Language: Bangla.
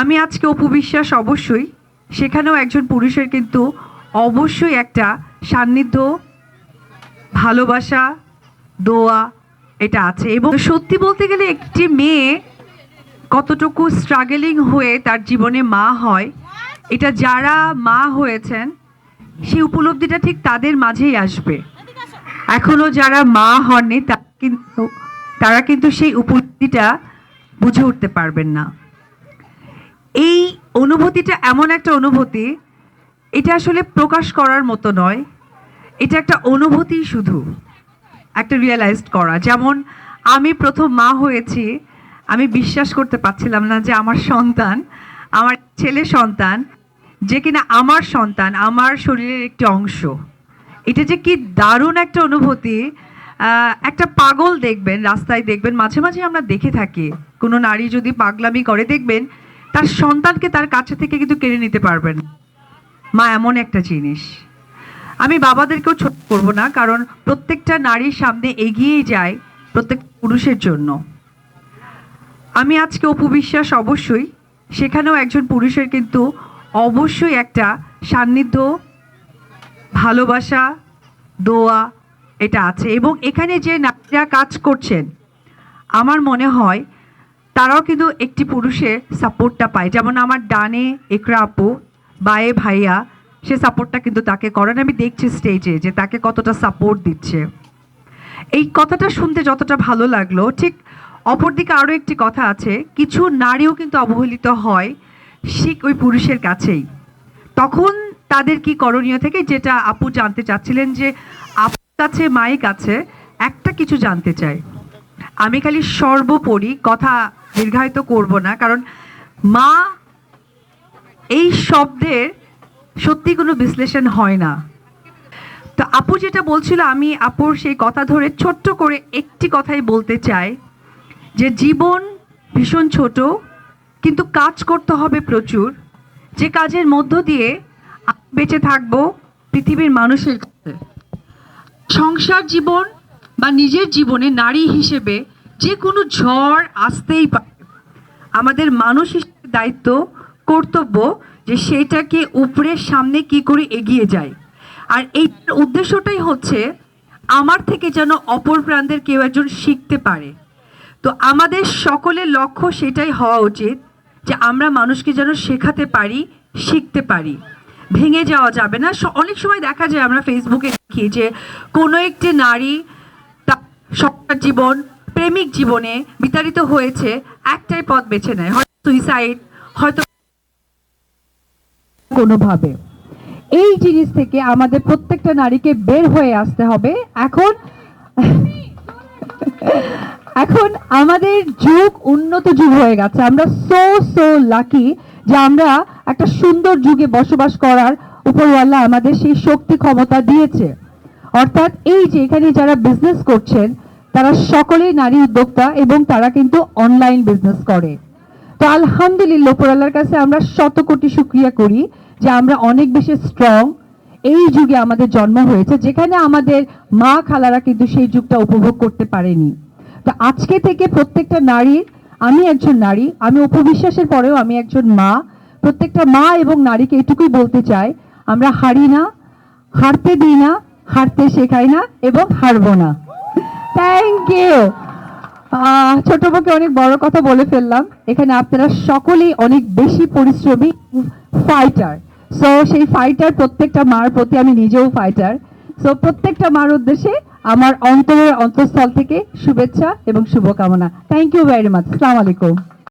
আমি আজকে অপু বিশ্বাস অবশ্যই, সেখানেও একজন পুরুষের কিন্তু অবশ্যই একটা সান্নিধ্য, ভালোবাসা, দোয়া এটা আছে। এবং সত্যি বলতে গেলে একটি মেয়ে কতটুকু স্ট্রাগলিং হয়ে তার জীবনে মা হয়, এটা যারা মা হয়েছেন, সেই উপলব্ধিটা ঠিক তাদের মাঝেই আসবে। এখনও যারা মা হননি তা কিন্তু তারা কিন্তু সেই উপলব্ধিটা বুঝে উঠতে পারবেন না। এই অনুভূতিটা এমন একটা অনুভূতি, এটা আসলে প্রকাশ করার মতো নয়। এটা একটা অনুভূতি শুধু, একটা রিয়েলাইজড করা। যেমন আমি প্রথম মা হয়েছি, আমি বিশ্বাস করতে পারছিলাম না যে আমার সন্তান, আমার ছেলে সন্তান, যে কিনা আমার সন্তান, আমার শরীরের একটি অংশ। এটা যে কি দারুণ একটা অনুভূতি। একটা পাগল দেখবেন, রাস্তায় দেখবেন, মাঝে মাঝে আমরা দেখে থাকি। কোনো নারী যদি পাগলামি করে, দেখবেন তার সন্তানকে তার কাছে থেকে কিন্তু কেড়ে নিতে পারবেন। মা, এমন একটা জিনিস। আমি বাবাদেরকেও ছোট করব না, কারণ প্রত্যেকটা নারীর সামনে এগিয়েই যায় প্রত্যেক পুরুষের জন্য। আমি আজকে অপু বিশ্বাস অবশ্যই, সেখানেও একজন পুরুষের কিন্তু অবশ্যই একটা সান্নিধ্য, ভালোবাসা, দোয়া এটা আছে। এবং এখানে যে নারীরা কাজ করছেন, আমার মনে হয় তারাও কিন্তু একটি পুরুষের সাপোর্টটা পায়। যেমন আমার ডানে একরা আপু, বায়ে ভাইয়া, সে সাপোর্টটা কিন্তু তাকে করেন আমি দেখছি স্টেজে যে তাকে কতটা সাপোর্ট দিচ্ছে। এই কথাটা শুনতে যতটা ভালো লাগল, ঠিক অপরদিকে আরও একটি কথা আছে, কিছু নারীও কিন্তু অবহেলিত হয় শিখ ওই পুরুষের কাছেই। তখন তাদের কি করণীয় থেকে যেটা আপু জানতে চাচ্ছিলেন যে আপুর কাছে, মায়ের কাছে একটা কিছু জানতে চাই আমি খালি সর্বোপরি কথা দীর্ঘায়িত করব না, কারণ মা এই শব্দের সত্যি কোনো বিশ্লেষণ হয় না। তো আপু যেটা বলছিল, আমি আপুর সেই কথা ধরে ছোট্ট করে একটি কথাই বলতে চাই, যে জীবন ভীষণ ছোট, কিন্তু কাজ করতে হবে প্রচুর। যে কাজের মধ্য দিয়ে বেঁচে থাকব পৃথিবীর মানুষের কাছে। সংসার জীবন বা নিজের জীবনে নারী হিসেবে যে কোনো ঝড় আসতেই পারে আমাদের মানুষ হিসেবে দায়িত্ব, কর্তব্য যে সেটাকে উপরের সামনে কি করে এগিয়ে যায়। আর এই উদ্দেশ্যটাই হচ্ছে আমার থেকে যেন অপর প্রান্তের কেউ একজন শিখতে পারে। তো আমাদের সকলের লক্ষ্য সেটাই হওয়া উচিত যে আমরা মানুষকে যেন শেখাতে পারি, শিখতে পারি। ভেঙে যাওয়া যাবে না। অনেক সময় দেখা যায় আমরা ফেসবুকে দেখি যে কোনো একটি নারী তার সংসার জীবন প্রেমিক জীবনে বিতাড়িত হয়েছে, একটাই পথ বেছে নেয়। হয়তো সুইসাইড হয়তো কোনোভাবে। এই জিনিস থেকে আমাদের প্রত্যেকটা নারীকে বের হয়ে আসতে হবে। এখন এখন আমাদের যুগ উন্নত যুগ হয়ে গেছে। আমরা সো সো লাকি যে আমরা একটা সুন্দর যুগে বসবাস করার উপরওয়ালা আমাদের সেই শক্তি, ক্ষমতা দিয়েছে। অর্থাৎ এই যে এখানে যারা বিজনেস করছেন তারা সকলেই নারী উদ্যোক্তা এবং তারা কিন্তু অনলাইন বিজনেস করে। তো আলহামদুলিল্লাহ উপরাল্লার কাছে আমরা শত কোটি শুক্রিয়া করি যে আমরা অনেক বেশি স্ট্রং এই যুগে আমাদের জন্ম হয়েছে, যেখানে আমাদের মা খালারা কিন্তু সেই যুগটা উপভোগ করতে পারেনি। তো আজকে থেকে প্রত্যেকটা নারীর আমি একজন নারী, আমি উপবিশ্বাসের পরেও আমি একজন মা, প্রত্যেকটা মা এবং নারীকে এটুকুই বলতে চাই, আমরা হারি না, হারতে দিই না, হারতে শেখাই না এবং হারবো না। থ্যাংক ইউ ছোট অনেক বড় কথা বলে ফেললাম। এখানে আপনারা সকলেই অনেক বেশি পরিশ্রমী ফাইটার সো সেই ফাইটার প্রত্যেকটা মার প্রতি আমি নিজেও ফাইটার সো প্রত্যেকটা মার উদ্দেশ্যে আমার অন্তরের অন্তঃস্থল থেকে শুভেচ্ছা এবং শুভকামনা। থ্যাংক ইউ ভেরি মাচ আসসালামু আলাইকুম।